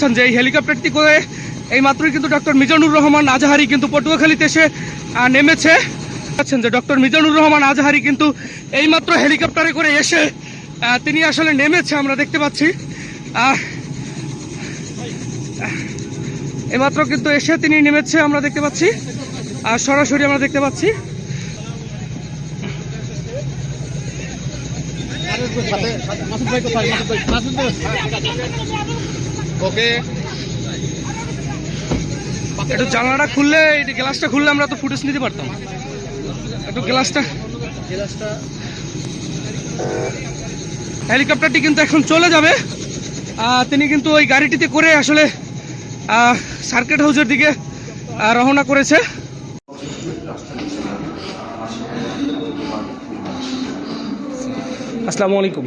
পাচ্ছেন যে এই হেলিকপ্টারটি করে এই মাত্রই কিন্তু ডক্টর মিজানুর রহমান আজাহারি কিন্তু পটুয়াখালীতে এসে নেমেছে। পাচ্ছেন যে ডক্টর মিজানুর রহমান আজাহারি কিন্তু এইমাত্র হেলিকপ্টারে করে এসে তিনি আসলে নেমেছে আমরা দেখতে পাচ্ছি। এইমাত্র কিন্তু এসে তিনি নেমেছে আমরা দেখতে পাচ্ছি। আর সরাসরি আমরা দেখতে পাচ্ছি। ওকে। একটু জানলাটা খুললে, এই গ্লাসটা খুললে আমরা তো ফুটেজ নিতে পারতাম। একটু গ্লাসটা হেলিকপ্টারটি কিন্তু এখন চলে যাবে। তিনি কিন্তু ওই গাড়িটিতে করে আসলে সার্কিট হাউসের দিকে রওনা করেছে। আসসালামু আলাইকুম।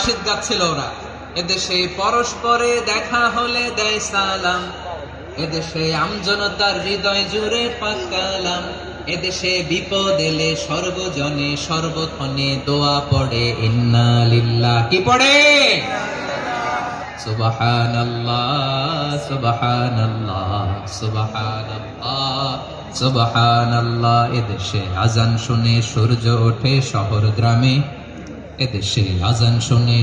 নাশিদ গাচ্ছিল ওরা। এদেশে পরস্পরে দেখা হলে দেয় সালাম। এদেশে আমজনতার হৃদয় জুড়ে পাকালাম। এদেশে বিপদ এলে সর্বজনে সর্বক্ষণে দোয়া পড়ে, ইন্না লিল্লাহ। কি পড়ে? সুবহানাল্লাহ সুবহানাল্লাহ সুবহানাল্লাহ সুবহানাল্লাহ। এদেশে আজান শুনে সূর্য ওঠে শহর গ্রামে। এদেশে আজান শুনে